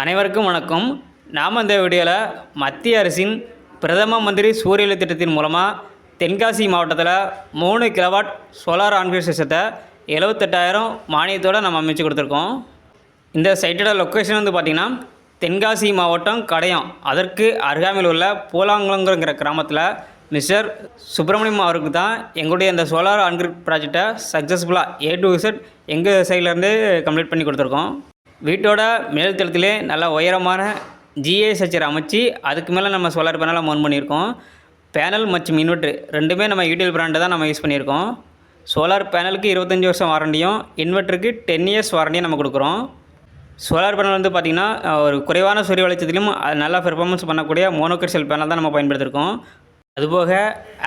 அனைவருக்கும் வணக்கம். நாம் இந்த வீடியோவில் மத்திய அரசின் பிரதம மந்திரி சூரிய திட்டத்தின் மூலமாக தென்காசி மாவட்டத்தில் மூணு கிலோவாட் சோலார் ஆன்கிள் சிஸ்டத்தை எழுவத்தெட்டாயிரம் மானியத்தோடு நம்ம அமைச்சு கொடுத்துருக்கோம். இந்த சைட்டோட லொக்கேஷன் வந்து பார்த்திங்கன்னா தென்காசி மாவட்டம் கடையம். அதற்கு அருகாமையில் உள்ள பூலாங்குளங்கிற கிராமத்தில் மிஸ்டர் சுப்பிரமணியம் அவருக்கு தான் எங்களுடைய இந்த சோலார் ஆன்கிரிட் ப்ராஜெக்டை சக்ஸஸ்ஃபுல்லாக ஏ டு இசட் எங்கள் சைட்லேருந்து கம்ப்ளீட் பண்ணி கொடுத்துருக்கோம். வீட்டோட மேல் தளத்திலே நல்ல உயரமான ஜிஏ சச்சர் அமைச்சு அதுக்கு மேலே நம்ம சோலார் பேனலை மவுண்ட் பண்ணியிருக்கோம். பேனல் மற்றும் இன்வெர்ட்ரு ரெண்டுமே நம்ம யூடிஎல் பிராண்டை தான் நம்ம யூஸ் பண்ணியிருக்கோம். சோலார் பேனலுக்கு இருபத்தஞ்சி வருஷம் வாரண்டியும் இன்வெர்ட்டருக்கு டென் இயர்ஸ் வாரண்டியும் நம்ம கொடுக்குறோம். சோலார் பேனல் வந்து பார்த்திங்கன்னா ஒரு குறைவான சூரிய வெளிச்சத்திலும் அது நல்லா பெர்ஃபார்மன்ஸ் பண்ணக்கூடிய மோனோக்ரிசல் பேனல் தான் நம்ம பயன்படுத்திருக்கோம். அதுபோக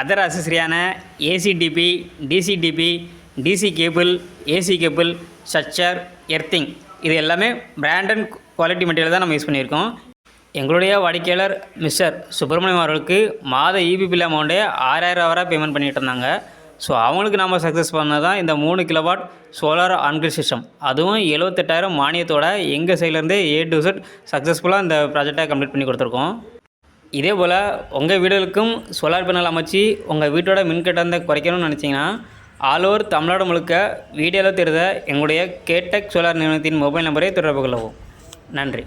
other அசசரியான ACDB DCDB DC cable AC cable structure earthing இது எல்லாமே பிராண்ட் அண்ட் குவாலிட்டி மெட்டீரியல் தான் நம்ம யூஸ் பண்ணியிருக்கோம். எங்களுடைய வாடிக்கையாளர் மிஸ்டர் சுப்பிரமணியம் அவர்களுக்கு மாத இபி பில் அமௌண்ட்டே ஆறாயிரம் ரூபா பேமெண்ட் பண்ணிகிட்டு இருந்தாங்க. ஸோ அவங்களுக்கு நம்ம சக்ஸஸ் பண்ணது தான் இந்த மூணு கிலோவாட் சோலார் ஆன்கிரிட் சிஸ்டம் அதுவும் எழுவத்தெட்டாயிரம் மானியத்தோட எங்கள் சைட்லேருந்தே ஏ டு செட் சக்ஸஸ்ஃபுல்லாக இந்த ப்ராஜெக்டை கம்ப்ளீட் பண்ணி கொடுத்துருக்கோம். இதே போல் உங்கள் வீடுகளுக்கும் சோலார் பேனல் அமைச்சு உங்கள் வீட்டோட மின்கட்டணத்தை குறைக்கணும்னு நினச்சிங்கன்னா ஆல் ஓவர் தமிழ்நாடு முழுக்க வீடியோவில் தெரிந்த எங்களுடைய கேடெக் சோலார் நிறுவனத்தின் மொபைல் நம்பரை தொடர்பு கொள்ளவும். நன்றி.